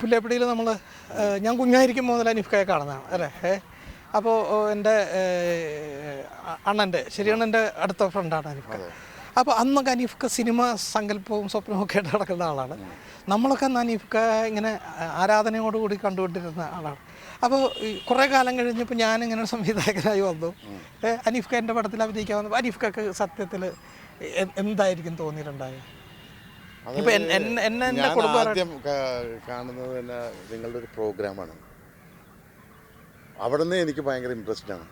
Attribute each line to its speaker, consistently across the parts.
Speaker 1: പുല്ലേപ്പടിയിൽ നമ്മൾ ഞാൻ കുഞ്ഞായിരിക്കും മുതൽ അനിഫ്കയെ കാണുന്നതാണ് അല്ലേ? ഏ അപ്പോൾ എന്റെ അണ്ണന്റെ ശരിയണ്ണന്റെ അടുത്ത ഫ്രണ്ടാണ് അനിഫ്ക. അപ്പോൾ അന്നൊക്കെ അനീഫ്ക്ക സിനിമ സങ്കല്പവും സ്വപ്നവും ഒക്കെ ആയിട്ട് നടക്കുന്ന ആളാണ്. നമ്മളൊക്കെ അന്ന് അനീഫ്ക ഇങ്ങനെ ആരാധനയോടുകൂടി കണ്ടുകൊണ്ടിരുന്ന ആളാണ്. അപ്പോൾ കുറേ കാലം കഴിഞ്ഞപ്പോൾ ഞാനിങ്ങനെ സംവിധായകനായി വന്നു. ഏ, അനീഫ്ക എന്റെ പടത്തിൽ അഭിനയിക്കാൻ വന്നു അനീഫ്കക്ക് സത്യത്തിൽ എന്തായിരിക്കും തോന്നിയിട്ടുണ്ടായത് ഇപ്പൊ എൻ- എൻ- എന്നെ എന്റെ
Speaker 2: ഞാൻ
Speaker 1: കുടുംബം
Speaker 2: ആദ്യം കാ- കാണുന്നത് തന്നെ നിങ്ങളുടെ ഒരു പ്രോഗ്രാമാണ്. അവിടെ നിന്ന് എനിക്ക് ഭയങ്കര ഇൻട്രസ്റ്റ് ആണ്.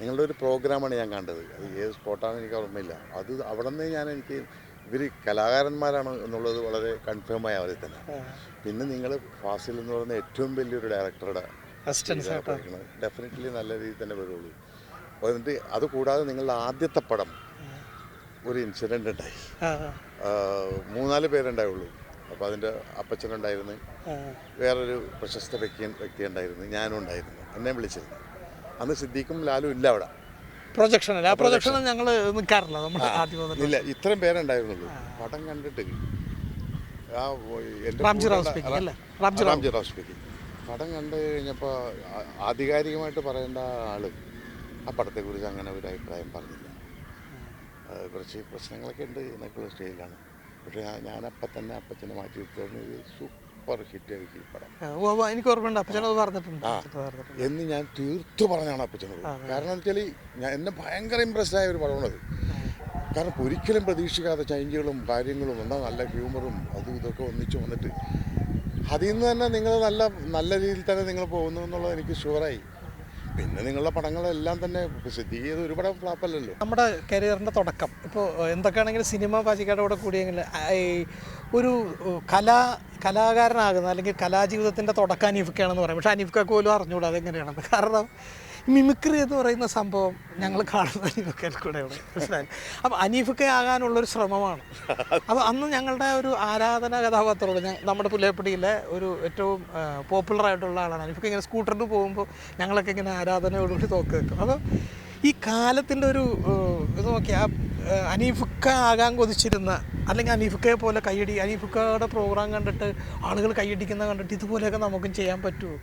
Speaker 2: നിങ്ങളുടെ ഒരു പ്രോഗ്രാമാണ് ഞാൻ കണ്ടത്. അത് ഏത് സ്പോട്ടാണെന്ന് എനിക്ക് ഓർമ്മയില്ല. അത് അവിടെ നിന്ന് ഞാൻ എനിക്ക് ഇവർ കലാകാരന്മാരാണ് എന്നുള്ളത് വളരെ കൺഫേം ആയ അവരെ തന്നെ. പിന്നെ നിങ്ങൾ ഫാസിൽ എന്ന് പറയുന്ന ഏറ്റവും വലിയൊരു ഡയറക്ടറുടെ
Speaker 1: അസിസ്റ്റൻസ്
Speaker 2: ഡെഫിനറ്റ്ലി നല്ല രീതിയിൽ തന്നെ വരുള്ളൂ. എന്നിട്ട് അത് കൂടാതെ നിങ്ങളുടെ ആദ്യത്തെ പടം ഒരു ഇൻസിഡന്റ് ഉണ്ടായി. മൂന്നാൽ പേരുണ്ടായുള്ളൂ. അപ്പോൾ അതിന്റെ അപ്പച്ചനുണ്ടായിരുന്നു. വേറൊരു പ്രശസ്ത വ്യക്തി വ്യക്തി ഉണ്ടായിരുന്നു ഞാനും ഉണ്ടായിരുന്നു. എന്നെ വിളിച്ചിരുന്നു. അന്ന് സിദ്ദീഖും ലാലും ഇല്ല അവിടെ.
Speaker 1: പ്രൊജക്ഷനല്ല ആ പ്രൊജക്ഷനിൽ ഞങ്ങൾ നിൽക്കാറില്ല നമ്മൾ ആദ്യം
Speaker 2: ഇല്ല ഇത്രയും പേരുണ്ടായിരുന്നുള്ളൂ. പടം കണ്ടിട്ട്. ആ
Speaker 1: റാംജി റാവ് റാംജി.
Speaker 2: സ്പീക്കിംഗ് പടം കണ്ടു കഴിഞ്ഞപ്പോൾ ആധികാരികമായിട്ട് പറയേണ്ട ആൾ ആ പടത്തെക്കുറിച്ച് അങ്ങനെ ഒരു അഭിപ്രായം പറഞ്ഞില്ല. കുറച്ച് പ്രശ്നങ്ങളൊക്കെ ഉണ്ട് എന്നൊക്കെയുള്ള സ്റ്റേജിലാണ് പക്ഷേ ഞാൻ- ഞാനപ്പം തന്നെ അപ്പച്ചനെ മാറ്റി എടുത്തു ഇത് സൂപ്പർ ഹിറ്റ് ആയിരിക്കും ഈ പടം
Speaker 1: എനിക്ക് ഓർമ്മയുണ്ട് അപ്പച്ചനത് പറഞ്ഞിട്ടുണ്ട്.
Speaker 2: ആ. എന്ന് ഞാൻ തീർത്തു പറഞ്ഞാണ് അപ്പച്ചനോട്. കാരണം എന്ന് വെച്ചാൽ ഞാൻ എന്നെ ഭയങ്കര ഇമ്പ്രസ്ഡ് ആയ ഒരു പടമാണത്. കാരണം ഒരിക്കലും പ്രതീക്ഷിക്കാത്ത ചേഞ്ചുകളും കാര്യങ്ങളും എന്താ നല്ല ഹ്യൂമറും അതും ഇതൊക്കെ ഒന്നിച്ച് വന്നിട്ട്. അതിൽ നിന്ന് തന്നെ നിങ്ങൾ നല്ല നല്ല രീതിയിൽ തന്നെ നിങ്ങൾ പോകുന്നു എന്നുള്ളത് എനിക്ക് ഷുവറായി പിന്നെ നിങ്ങളുടെ പടങ്ങളെല്ലാം തന്നെ സിദ്ധി ചെയ്ത് ഒരു പടം ഫ്ലാപ്പല്ലല്ലോ.
Speaker 1: നമ്മുടെ കരിയറിന്റെ തുടക്കം. ഇപ്പോൾ എന്തൊക്കെയാണെങ്കിലും സിനിമ പാചിക്കയുടെ കൂടെ കൂടിയെങ്കിൽ ഒരു കലാ കലാകാരനാകുന്ന അല്ലെങ്കിൽ കലാജീവിതത്തിന്റെ തുടക്കം അനീഫിക്കാണെന്ന് പറയും. പക്ഷേ അനീഫിക്ക പോലും അറിഞ്ഞുകൂടാ അതെങ്ങനെയാണെന്ന് കാരണം മിമിക്രി എന്ന് പറയുന്ന സംഭവം ഞങ്ങൾ കാണുന്ന അനീഫക്കയിൽ കൂടെയാണ് മനസ്സിലായി? അപ്പം അനീഫക്ക ആകാനുള്ളൊരു ശ്രമമാണ്. അപ്പോൾ അന്ന് ഞങ്ങളുടെ ഒരു ആരാധന കഥാപാത്രമുള്ള നമ്മുടെ പുല്ലേപ്പടിയിലെ ഒരു ഏറ്റവും പോപ്പുലർ ആയിട്ടുള്ള ആളാണ്. അനീഫക്ക ഇങ്ങനെ സ്കൂട്ടറിന് പോകുമ്പോൾ ഞങ്ങളൊക്കെ ഇങ്ങനെ ആരാധനയോടുകൂടി തോക്ക് വെക്കും. അപ്പോൾ ഈ കാലത്തിന്റെ ഒരു ഇത് നോക്കിയാൽ അനീഫുക്ക ആകാൻ കൊതിച്ചിരുന്ന അല്ലെങ്കിൽ അനീഫുക്കയെ പോലെ കൈയടി അനീഫുക്കയുടെ പ്രോഗ്രാം കണ്ടിട്ട് ആളുകൾ കൈയടിക്കുന്ന കണ്ടിട്ട് ഇതുപോലെയൊക്കെ നമുക്കും ചെയ്യാൻ പറ്റുമോ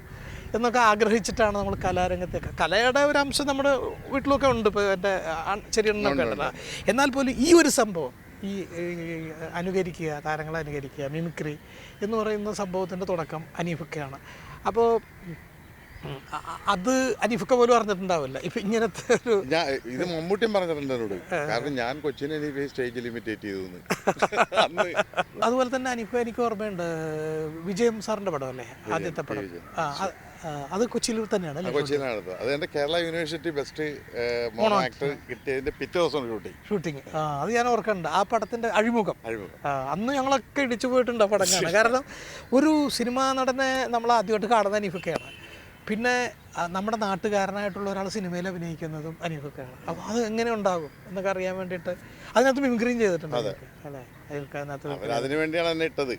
Speaker 1: എന്നൊക്കെ ആഗ്രഹിച്ചിട്ടാണ് നമ്മൾ കലാരംഗത്തേക്ക്. കലയുടെ ഒരു അംശം നമ്മുടെ വീട്ടിലൊക്കെ ഉണ്ട് ഇപ്പോൾ എന്റെ ചെറിയ ഉണ്ടല്ലോ എന്നാൽ പോലും ഈ ഒരു സംഭവം ഈ അനുകരിക്കുക താരങ്ങളെ അനുകരിക്കുക മിമിക്രി എന്ന് പറയുന്ന സംഭവത്തിന്റെ തുടക്കം അനീഫുക്കയാണ്. അപ്പോൾ അത് അനിഫൊക്കെ പോലും അറിഞ്ഞിട്ടുണ്ടാവില്ല. ഇപ്പൊ ഇങ്ങനത്തെ ഒരു
Speaker 2: ഞാൻ ഇത് മമ്മൂട്ടിയും പറഞ്ഞിട്ടുണ്ട് എന്നോട്. കാരണം ഞാൻ കൊച്ചിനെ എനിക്ക് സ്റ്റേജിൽ ഇമിറ്റേറ്റ് ചെയ്തു
Speaker 1: അതുപോലെ തന്നെ അനിഫ എനിക്ക് ഓർമ്മയുണ്ട്. വിജയം സാറിന്റെ പടം അല്ലേ ആദ്യത്തെ പടം. അത്- കൊച്ചിയിൽ തന്നെയാണ്
Speaker 2: കൊച്ചിയിലാണ് അത്. എന്റെ Kerala university best mono actor. കിട്ടിയതിന്റെ പിറ്റേ ദിവസം ഷൂട്ടിംഗ്
Speaker 1: ഷൂട്ടിങ് ആ അത് ഞാൻ ഓർക്കുന്നുണ്ട് ആ പടത്തിന്റെ അഴിമുഖം.
Speaker 2: അഴിമുഖം.
Speaker 1: അന്ന് ഞങ്ങളൊക്കെ ഇടിച്ചു പോയിട്ടുണ്ട് ആ പടം കാരണം ഒരു സിനിമാ നടനെ നമ്മൾ ആദ്യമായിട്ട് കാണുന്ന അനീഫൊക്കെയാണ്. പിന്നെ നമ്മുടെ നാട്ടുകാരനായിട്ടുള്ള ഒരാൾ സിനിമയിൽ അഭിനയിക്കുന്നതും അനിയൊക്കെയാണ് അപ്പോൾ അത് എങ്ങനെ ഉണ്ടാകും? എന്നൊക്കെ അറിയാൻ വേണ്ടിയിട്ട് അതിനകത്ത് മിമിക്രിയും ചെയ്തിട്ടുണ്ട് അല്ലേ? അയാൾക്ക് അതിനകത്ത്
Speaker 2: അതിനു വേണ്ടിയാണ് എന്നെ ഇട്ടത്.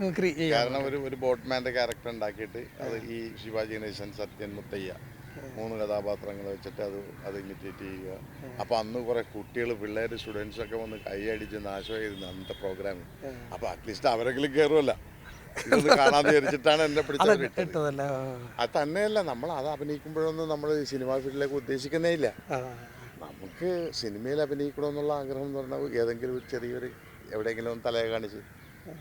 Speaker 1: മിമിക്രി
Speaker 2: കാരണം ഒരു ഒരു ബോട്ട്മാന്റെ ക്യാരക്ടർ ഉണ്ടാക്കിയിട്ട് അത് ഈ ശിവാജി ഗണേശൻ സത്യൻ മുത്തയ്യ മൂന്ന് കഥാപാത്രങ്ങൾ വെച്ചിട്ട് അത് അത് ഇമിറ്റേറ്റ് ചെയ്യുക. അപ്പോൾ അന്ന് കുറേ കുട്ടികൾ പിള്ളേർ സ്റ്റുഡൻസ് ഒക്കെ വന്ന് കൈയടിച്ച് നാശമായിരുന്നു അന്നത്തെ പ്രോഗ്രാമിൽ അപ്പോൾ അറ്റ്ലീസ്റ്റ് അവരെങ്കിലും കയറുമല്ല ഇതൊന്ന് കാണാന്ന് വിചാരിച്ചിട്ടാണ് എന്നെ പിടിച്ചത് അത് തന്നെയല്ല നമ്മൾ അത് അഭിനയിക്കുമ്പോഴൊന്നും നമ്മൾ സിനിമാ ഫീൽഡിലേക്ക് ഉദ്ദേശിക്കുന്നേ ഇല്ല. നമുക്ക് സിനിമയിൽ അഭിനയിക്കണമെന്നുള്ള ആഗ്രഹം എന്ന് പറഞ്ഞാൽ ഏതെങ്കിലും ഒരു ചെറിയൊരു എവിടെയെങ്കിലും ഒന്ന് തലയെ കാണിച്ച്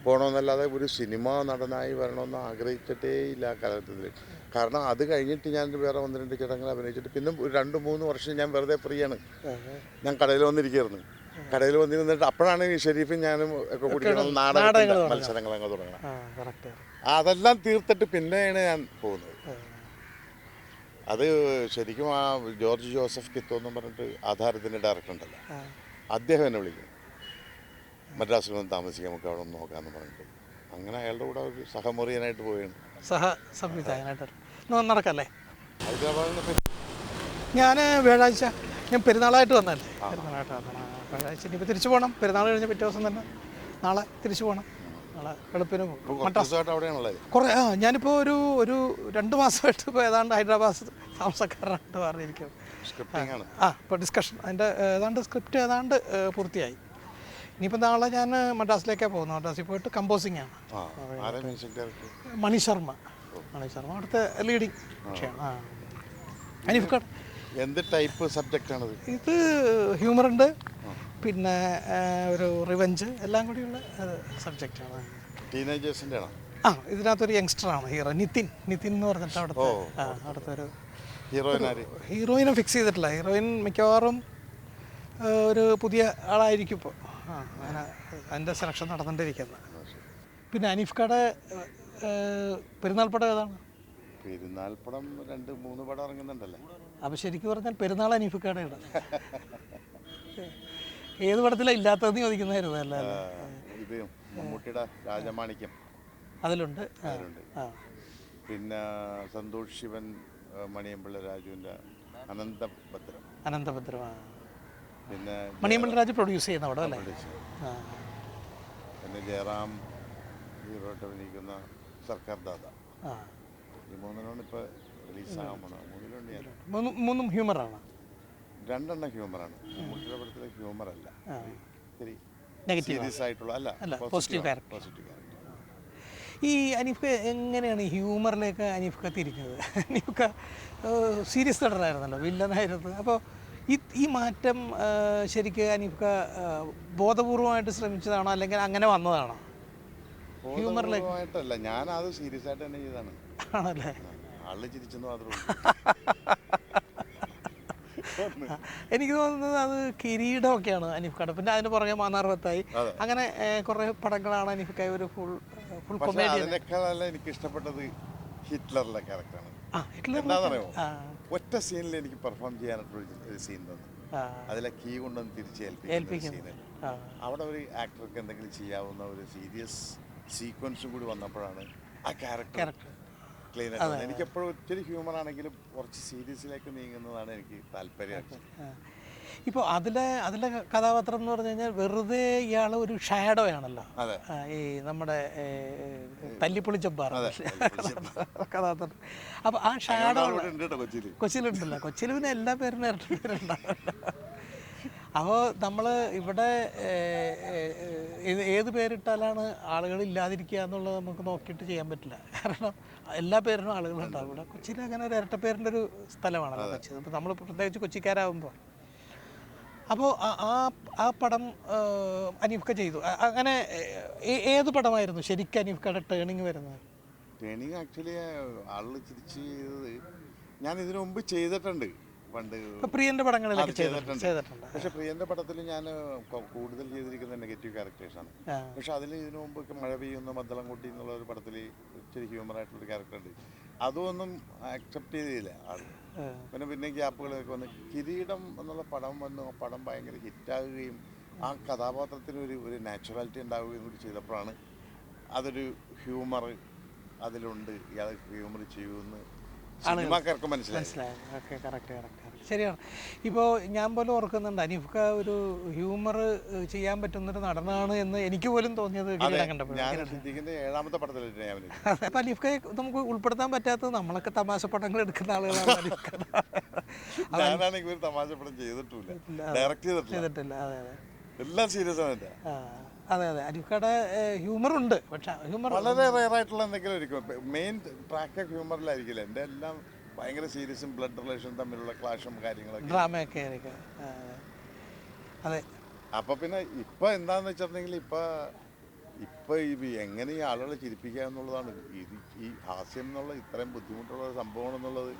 Speaker 2: പോകണമെന്നല്ലാതെ ഒരു സിനിമ നടനായി വരണമെന്ന് ആഗ്രഹിച്ചിട്ടേ ഇല്ല ആ കാലഘട്ടത്തിൽ. കാരണം അത് കഴിഞ്ഞിട്ട് ഞാൻ വേറെ ഒന്ന് രണ്ട് ചടങ്ങുകൾ അഭിനയിച്ചിട്ട് പിന്നെ ഒരു രണ്ട് മൂന്ന് വർഷം ഞാൻ വെറുതെ ഫ്രീ ആണ് ഞാൻ കടയിൽ വന്നിരിക്കുകയായിരുന്നു. കടയിൽ വന്നിരുന്നിട്ട് അപ്പോഴാണ് ഈ ഷെരീഫും ഞാനും ഒക്കെ കൂടി നാടകത്തിന്റെ
Speaker 1: നാടകങ്ങൾ
Speaker 2: മത്സരങ്ങൾ അങ്ങ് തുടങ്ങണം. അതെല്ലാം തീർത്തിട്ട് പിന്നെയാണ് ഞാൻ പോകുന്നത്. അത് ശരിക്കും ആ ജോർജ് ജോസഫ് കിത്തോ എന്ന് പറഞ്ഞിട്ട് ആധാരത്തിന്റെ ഡയറക്ടർ ഉണ്ടല്ലോ. അദ്ദേഹം എന്നെ വിളിക്കും. മദ്രാസിൽ വന്ന് താമസിക്കാം നമുക്ക് അവിടെ ഒന്ന് നോക്കാമെന്ന് പറഞ്ഞിട്ട്. അങ്ങനെ അയാളുടെ കൂടെ ഒരു സഹമുറിയനായിട്ട് പോവുകയാണ്.
Speaker 1: സഹ സംവിധായകനായിട്ട് നടക്കല്ലേ
Speaker 2: ഹൈദരാബാദിൽ നിന്ന്
Speaker 1: ഞാൻ വ്യാഴാഴ്ച ഞാൻ പെരുന്നാളായിട്ട് വന്നല്ലേ പെരുന്നാളായിട്ട് വന്നതാണ്. ഇനിയിപ്പോൾ തിരിച്ചു പോകണം പെരുന്നാൾ കഴിഞ്ഞ പിറ്റേ ദിവസം തന്നെ നാളെ തിരിച്ചു പോകണം നാളെ വെളുപ്പിന് കുറേ ആ ഞാനിപ്പോൾ ഒരു ഒരു രണ്ട് മാസമായിട്ട് ഇപ്പോൾ ഏതാണ്ട് ഹൈദരാബാദ് താമസക്കാരനായിട്ട് മാറിയിരിക്കും
Speaker 2: സ്ക്രിപ്റ്റിംഗ് ആണ്.
Speaker 1: ആ ഇപ്പോൾ ഡിസ്കഷൻ അതിന്റെ ഏതാണ്ട് സ്ക്രിപ്റ്റ് ഏതാണ്ട് പൂർത്തിയായി. ഇനിയിപ്പോൾ നാളെ ഞാൻ മദ്രാസിലേക്കാണ് പോകുന്നത്. മദ്രാസിൽ പോയിട്ട് കമ്പോസിംഗ് ആണ്. മണി ശർമ്മ. മണി ശർമ്മ അവിടുത്തെ ലീഡിങ് വിഷയമാണ് ആ. അനീഫ് ഖാൻ
Speaker 2: എന്ത് ടൈപ്പ് സബ്ജക്റ്റ് ആണ്
Speaker 1: ഇത് ഹ്യൂമർ ഉണ്ട്. പിന്നെ ഒരു റിവഞ്ച് എല്ലാം കൂടിയുള്ള സബ്ജക്റ്റാണ്
Speaker 2: ടീനേജേഴ്സിന്റെ ആണോ.
Speaker 1: ആ ഇതിനകത്തൊരു യങ്സ്റ്ററാണ് ഹീറോ നിതിൻ. നിതിൻ എന്ന് പറഞ്ഞിട്ട് അവിടുത്തെ അവിടുത്തെ ഒരു
Speaker 2: ഹീറോയിൻ
Speaker 1: ഹീറോയിനെ ഫിക്സ് ചെയ്തിട്ടില്ല. ഹീറോയിൻ മിക്കവാറും ഒരു പുതിയ ആളായിരിക്കും ഇപ്പോൾ ആ അങ്ങനെ അതിന്റെ സെലക്ഷൻ നടന്നുകൊണ്ടിരിക്കുന്നത് പിന്നെ അനീഫ് കടെ പെരുന്നാൾ പടം ഏതാണ്?
Speaker 2: പെരുന്നാൾ പടം രണ്ട് മൂന്ന് പടം ഇറങ്ങുന്നുണ്ടല്ലേ?
Speaker 1: അപ്പോൾ ശരിക്കും പറഞ്ഞാൽ പെരുന്നാൾ അനീഫ് കടയുടെ ഏത് പടത്തിലാണ് ഇല്ലാത്തതെന്ന് ചോദിക്കുന്നതായിരുന്നു അല്ല
Speaker 2: ആ, ഇത് മമ്മൂട്ടിയുടെ രാജമാണിക്യം.
Speaker 1: അതിലുണ്ട്.
Speaker 2: അതിലുണ്ട്. പിന്നെ സന്തോഷ് ശിവൻ മണിയമ്പിള്ള രാജുവിന്റെ അനന്തഭദ്രം.
Speaker 1: അനന്തഭദ്രമാണ്
Speaker 2: പിന്നെ
Speaker 1: മണിയമ്പിള്ള രാജു പ്രൊഡ്യൂസ് ചെയ്യുന്ന പടം അല്ലേ?
Speaker 2: പിന്നെ ജയറാം ഹീറോട്ട് അഭിനയിക്കുന്ന സർക്കാർ ദാദ. ഈ മൂന്നെണ്ണമാണ് ഇപ്പോൾ റിലീസാകാൻ പോണത് മൂന്നിലുണ്ട് ഞാൻ
Speaker 1: മൂന്നും മൂന്നും ഹ്യൂമറാണ്?
Speaker 2: രണ്ടെണ്ണം ഹ്യൂമറാണ്. മമ്മൂട്ടിയുടെ പടത്തിലെ ഹ്യൂമർ അല്ല ശരി
Speaker 1: നെഗറ്റീവ്
Speaker 2: സീരിയസ് ആയിട്ടുള്ള അല്ല
Speaker 1: പോസിറ്റീവ്
Speaker 2: പോസിറ്റീവ് ക്യാരക്ടർ
Speaker 1: ഈ അനീഫ് എങ്ങനെയാണ് ഈ ഹ്യൂമറിലേക്ക് അനീഫ് ഖ തിരിഞ്ഞത്? അനീഫ് ഖ സീരിയസ് നടനായിരുന്നല്ലോ വില്ലനായിരുന്നു. അപ്പോൾ ഈ ഈ മാറ്റം ശരിക്ക് അനീഫ് ബോധപൂർവമായിട്ട് ശ്രമിച്ചതാണോ അല്ലെങ്കിൽ അങ്ങനെ വന്നതാണോ?
Speaker 2: ഹ്യൂമറിലേക്ക് ഞാൻ അത് സീരിയസ് ആയിട്ട് തന്നെ ചെയ്തതാണ്.
Speaker 1: ആണല്ലേ?
Speaker 2: ആൾ ചിരിച്ചെന്ന് മാത്രമേ
Speaker 1: എനിക്ക് തോന്നുന്നത് അത് കിരീടമൊക്കെയാണ് അനീഫ് ഖയുടെ പിന്നെ അതിന് പുറകെ മാന്നാർവത്തായി
Speaker 2: അതെ.
Speaker 1: അങ്ങനെ കുറെ പടങ്ങളാണ് അനിഫ് കൈ ഒരു ഫുൾ ഫുൾ
Speaker 2: അതിനേക്കാളല്ല എനിക്ക് ഇഷ്ടപ്പെട്ടത് ഹിറ്റ്ലറിലെ ക്യാരക്ടറാണ്. എന്താണെന്നറിയോ ഒറ്റ സീനിൽ എനിക്ക് പെർഫോം ചെയ്യാനായിട്ടുള്ള ഒരു സീൻ തന്നു. അതിലെ കീ കൊണ്ടൊന്ന് തിരിച്ച്
Speaker 1: ആ.
Speaker 2: അവിടെ ഒരു ആക്ടർക്ക് എന്തെങ്കിലും ചെയ്യാവുന്ന ഒരു സീരിയസ് സീക്വൻസും കൂടി വന്നപ്പോഴാണ് ആ ക്യാരക്ടർ. ക്ലീൻ ആയിട്ട് എനിക്ക് എപ്പോഴും ഒത്തിരി ഹ്യൂമർ ആണെങ്കിലും കുറച്ച് സീരിയസിലേക്ക് നീങ്ങുന്നതാണ് എനിക്ക് താല്പര്യം
Speaker 1: ഇപ്പോൾ അതിലെ അതിലെ കഥാപാത്രം എന്ന് പറഞ്ഞു കഴിഞ്ഞാൽ വെറുതെ ഇയാൾ ഒരു ഷാഡോ ആണല്ലോ. ഈ നമ്മുടെ ഏ, തല്ലിപ്പൊളിച്ചമ്പാറ കഥാപാത്രം. അപ്പോൾ ആ ഷാഡോ കൊച്ചിയിലുണ്ടല്ലോ കൊച്ചിയിൽ പിന്നെ എല്ലാ പേരും ഇരട്ട പേരുണ്ടാവില്ല അപ്പോൾ നമ്മൾ ഇവിടെ ഏത് പേരിട്ടാലാണ് ആളുകൾ ഇല്ലാതിരിക്കുക എന്നുള്ളത് നമുക്ക് നോക്കിയിട്ട് ചെയ്യാൻ പറ്റില്ല. കാരണം എല്ലാ പേരിനും ആളുകളുണ്ടാവും ഇവിടെ കൊച്ചിയിൽ അങ്ങനെ ഒരു ഇരട്ട പേരിന്റെ ഒരു സ്ഥലമാണല്ലോ കൊച്ചി. അപ്പോൾ നമ്മൾ പ്രത്യേകിച്ച് കൊച്ചിക്കാരാകുമ്പോൾ അപ്പോൾ ആ- ആ പടം അനീഫ്ക ചെയ്തു. അങ്ങനെ ഏത് പടമായിരുന്നു ശരിക്കും അനീഫ്കയുടെ ടേണിങ് വരുന്നത്?
Speaker 2: ടേണിങ് ആക്ച്വലി ആളുകൾ തിരിച്ച് ചെയ്തത് ഞാൻ ഇതിനു മുമ്പ് ചെയ്തിട്ടുണ്ട്. പണ്ട്
Speaker 1: പ്രിയന്റെ പടങ്ങളിലൊക്കെ ചെയ്തിട്ടുണ്ട്.
Speaker 2: പക്ഷെ പ്രിയന്റെ പടത്തിൽ ഞാൻ കൂടുതൽ ചെയ്തിരിക്കുന്ന നെഗറ്റീവ് ക്യാരക്ടേഴ്സാണ്.
Speaker 1: ആണ്
Speaker 2: പക്ഷെ അതിൽ ഇതിനു മുമ്പ് മഴ പെയ്യുന്ന മദ്ദളം കൂട്ടി എന്നുള്ള ഒരു പടത്തിൽ ഇച്ചിരി ഹ്യൂമർ ആയിട്ടുള്ള ഒരു ക്യാരക്ടർ ഉണ്ട് അതൊന്നും ആക്സെപ്റ്റ് ചെയ്തില്ല ആൾ പിന്നെ പിന്നെ ഗ്യാപ്പുകളൊക്കെ വന്ന് കിരീടം എന്നുള്ള പടം വന്നു. ആ പടം ഭയങ്കര ഹിറ്റാകുകയും ആ കഥാപാത്രത്തിന് ഒരു ഒരു നാച്ചുറാലിറ്റി ഉണ്ടാവുകയും കൂടി ചെയ്തപ്പോഴാണ് അതൊരു ഹ്യൂമർ അതിലുണ്ട്. ഇയാൾ ഹ്യൂമർ ചെയ്യുമെന്ന് സിനിമാക്കാർക്ക് മനസ്സിലായി.
Speaker 1: മനസ്സിലായി. Okay correct correct. ശരിയാണ്. ഇപ്പോൾ ഞാൻ പോലും ഓർക്കുന്നുണ്ട്. അനിഫ്ക ഒരു ഹ്യൂമർ ചെയ്യാൻ പറ്റുന്നൊരു നടനാണ് എന്ന് എനിക്ക് പോലും തോന്നിയത്
Speaker 2: ഏഴാമത്തെ ഞാൻ
Speaker 1: അപ്പം അനീഫ്കയെ നമുക്ക് ഉൾപ്പെടുത്താൻ പറ്റാത്തത് നമ്മളൊക്കെ തമാശ പടങ്ങൾ എടുക്കുന്ന ആളുകളാണ്
Speaker 2: തമാശ പടം ചെയ്തിട്ടില്ല. ഡയറക്റ്റ് ചെയ്തിട്ടില്ല.
Speaker 1: അതെ അതെ.
Speaker 2: എല്ലാം സീരിയസ് ആണ്
Speaker 1: അതെ അതെ. അനീഫ്കയുടെ ഹ്യൂമർ ഉണ്ട് പക്ഷെ ഹ്യൂമർ
Speaker 2: വളരെ റയർ ആയിട്ടുള്ള എന്തെങ്കിലും ആയിരിക്കും. മെയിൻ ട്രാക്ക് ഹ്യൂമറിലായിരിക്കില്ല? എന്റെ എല്ലാം ഭയങ്കര സീരിയസും ബ്ലഡ് റിലേഷൻ തമ്മിലുള്ള ക്ലാഷും കാര്യങ്ങളൊക്കെ.
Speaker 1: ഡ്രാമയൊക്കെ ആയിരിക്കും. അതെ.
Speaker 2: അപ്പൊ പിന്നെ ഇപ്പൊ എന്താന്ന് വെച്ചിട്ടുണ്ടെങ്കിൽ ഇപ്പൊ ഇപ്പൊ ഇത് എങ്ങനെ ഈ ആളുകളെ ചിരിപ്പിക്കുക എന്നുള്ളതാണ്. ഇത് ഈ ഹാസ്യം എന്നുള്ള ഇത്രയും ബുദ്ധിമുട്ടുള്ള ഒരു സംഭവം എന്നുള്ളത്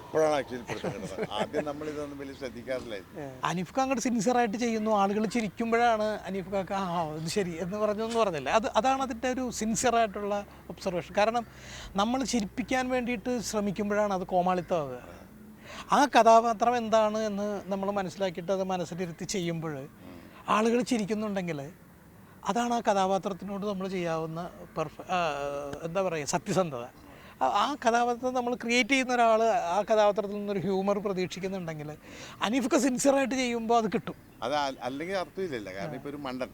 Speaker 2: ഇപ്പോഴാണ് ആക്ച്വലി ആദ്യം നമ്മൾ ഇതൊന്നും വലിയ ശ്രദ്ധിക്കാറില്ലായിരുന്നു
Speaker 1: ഖാൻ അങ്ങോട്ട് സിൻസിയറായിട്ട് ചെയ്യുന്നു. ആളുകൾ ചിരിക്കുമ്പോഴാണ് അനീഫ് ഖാക്ക് ആ ഇത് ശരി എന്ന് പറഞ്ഞൊന്നും പറഞ്ഞില്ല. അത് അതാണ് അതിന്റെ ഒരു സിൻസിയറായിട്ടുള്ള ഒബ്സർവേഷൻ. കാരണം നമ്മൾ ചിരിപ്പിക്കാൻ വേണ്ടിയിട്ട് ശ്രമിക്കുമ്പോഴാണ് അത് കോമാളിത്തമാവുക. ആ കഥാപാത്രം എന്താണ് എന്ന് നമ്മൾ മനസ്സിലാക്കിയിട്ട് അത് മനസ്സിലിരുത്തി ചെയ്യുമ്പോൾ ആളുകൾ ചിരിക്കുന്നുണ്ടെങ്കിൽ അതാണ് ആ കഥാപാത്രത്തിനോട് നമ്മൾ ചെയ്യാവുന്ന പെർഫ എന്താ പറയുക സത്യസന്ധത. ആ- കഥാപാത്രം നമ്മൾ ക്രിയേറ്റ് ചെയ്യുന്ന ഒരാൾ ആ കഥാപാത്രത്തിൽ നിന്നൊരു ഹ്യൂമർ പ്രതീക്ഷിക്കുന്നുണ്ടെങ്കിൽ അനീഫൊക്കെ സിൻസിയറായിട്ട് ചെയ്യുമ്പോൾ അത് കിട്ടും.
Speaker 2: അത് അല്ലെങ്കിൽ അർത്ഥമില്ലല്ലോ കാരണം ഇപ്പോൾ ഒരു മണ്ടൻ.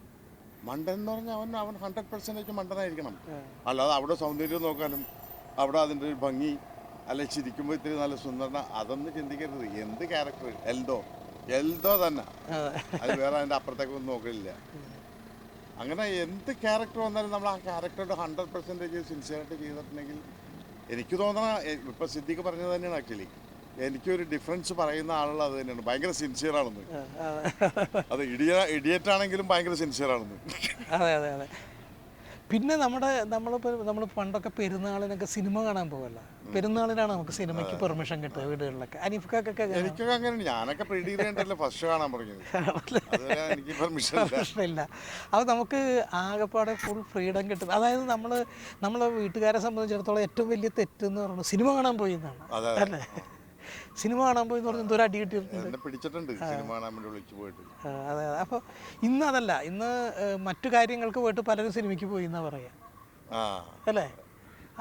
Speaker 2: മണ്ടൻ എന്ന് പറഞ്ഞാൽ അവൻ അവൻ ഹൺഡ്രഡ് പെർസെന്റേജ് മണ്ടനായിരിക്കണം. അല്ലാതെ അവിടെ സൗന്ദര്യം നോക്കാനും അവിടെ അതിന്റെ ഒരു ഭംഗി അല്ലെ ചിരിക്കുമ്പോൾ ഇത്തിരി നല്ല സുന്ദരന അതൊന്നും ചിന്തിക്കരുത്. എന്ത് ക്യാരക്ടർ എൽദോ. എൽദോ തന്നെ. അത് വേറെ അതിന്റെ അപ്പുറത്തേക്കൊന്നും നോക്കില്ല അങ്ങനെ എന്ത് ക്യാരക്ടർ വന്നാലും നമ്മൾ ആ ക്യാരക്ടറുടെ ഹൺഡ്രഡ് പെർസെന്റേജ് സിൻസിയറായിട്ട് ചെയ്തിട്ടുണ്ടെങ്കിൽ എനിക്ക് തോന്നണ ഇപ്പം സിദ്ദിഖ് പറഞ്ഞത് തന്നെയാണ് ആക്ച്വലി എനിക്കൊരു ഡിഫറൻസ് പറയുന്ന ആളുകൾ അത് തന്നെയാണ്. ഭയങ്കര സിൻസിയർ ആണെന്ന്. അത് ഇടിയ ഇഡിയറ്റ് ആണെങ്കിലും ഭയങ്കര സിൻസിയർ ആണെന്ന്.
Speaker 1: അതെ അതെ അതെ. പിന്നെ നമ്മുടെ നമ്മളിപ്പോൾ നമ്മൾ പണ്ടൊക്കെ പെരുന്നാളിനൊക്കെ സിനിമ കാണാൻ പോകല്ല പെരുന്നാളിനാണ് നമുക്ക് സിനിമയ്ക്ക് പെർമിഷൻ കിട്ടുക വീടുകളിലൊക്കെ. അനിഫക്കൊക്കെ
Speaker 2: എനിക്കൊക്കെ അങ്ങനെ ഞാനൊക്കെ ഫസ്റ്റ് കാണാൻ എനിക്ക് പെർമിഷൻ
Speaker 1: പ്രശ്നമില്ല. അപ്പോൾ നമുക്ക് ആകെപ്പാടെ ഫുൾ ഫ്രീഡം കിട്ടും. അതായത് നമ്മൾ നമ്മളെ വീട്ടുകാരെ സംബന്ധിച്ചിടത്തോളം ഏറ്റവും വലിയ തെറ്റെന്ന് പറയുന്നത് സിനിമ കാണാൻ പോയി എന്നാണ്. അല്ലേ? സിനിമ കാണാൻ പോയി എന്ന് പറഞ്ഞാൽ എന്തോ അടി കിട്ടിയിട്ടുണ്ട്.
Speaker 2: പിടിച്ചിട്ടുണ്ട്. സിനിമ കാണാൻ വേണ്ടി വിളിച്ചു പോയിട്ട്.
Speaker 1: അതെ അതെ. അപ്പോൾ ഇന്ന് അതല്ല ഇന്ന് മറ്റു കാര്യങ്ങൾക്ക് പോയിട്ട് പലരും സിനിമയ്ക്ക് പോയി എന്നാ പറയാ? അല്ലേ?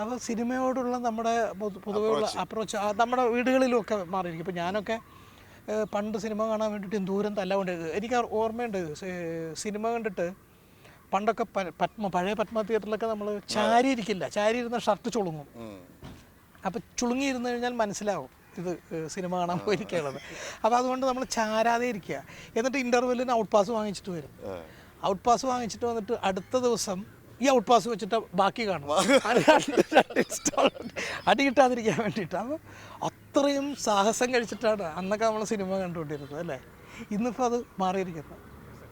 Speaker 1: അപ്പോൾ സിനിമയോടുള്ള നമ്മുടെ പൊതു- പൊതുവെയുള്ള അപ്രോച്ച്. നമ്മുടെ വീടുകളിലും ഒക്കെ മാറിയിരിക്കും. ഇപ്പൊ ഞാനൊക്കെ പണ്ട് സിനിമ കാണാൻ വേണ്ടിയിട്ട് ദൂരം തല്ലകൊണ്ട് എനിക്ക് ഓർമ്മയുണ്ട്. സിനിമ കണ്ടിട്ട് പണ്ടൊക്കെ പത്മ പഴയ പത്മ തിയേറ്ററിലൊക്കെ നമ്മൾ ചാരി ഇരിക്കില്ല ചാരി ഇരുന്ന ഷർട്ട് ചുളുങ്ങും.
Speaker 2: അപ്പം
Speaker 1: അപ്പോൾ ചുളുങ്ങിയിരുന്ന് കഴിഞ്ഞാൽ മനസ്സിലാവും. ഇത് സിനിമ കാണാൻ പോയിരിക്കുകയുള്ളത് അപ്പോൾ അതുകൊണ്ട് നമ്മൾ ചാരാതെ ഇരിക്കുക. എന്നിട്ട് ഇന്റർവെല്ലിന് ഔട്ട് പാസ് വാങ്ങിച്ചിട്ട് വരും. ഔട്ട് പാസ് വാങ്ങിച്ചിട്ട് വന്നിട്ട് അടുത്ത ദിവസം ഈ ഔട്ട് പാസ് വെച്ചിട്ട് ബാക്കി കാണും. അടികിട്ടാതിരിക്കാൻ വേണ്ടിയിട്ട്. അപ്പം അത്രയും സാഹസം കഴിച്ചിട്ടാണ് അന്നൊക്കെ നമ്മൾ സിനിമ കണ്ടുകൊണ്ടിരുന്നത് അല്ലേ? ഇന്നിപ്പോൾ അത് മാറിയിരിക്കുന്നത്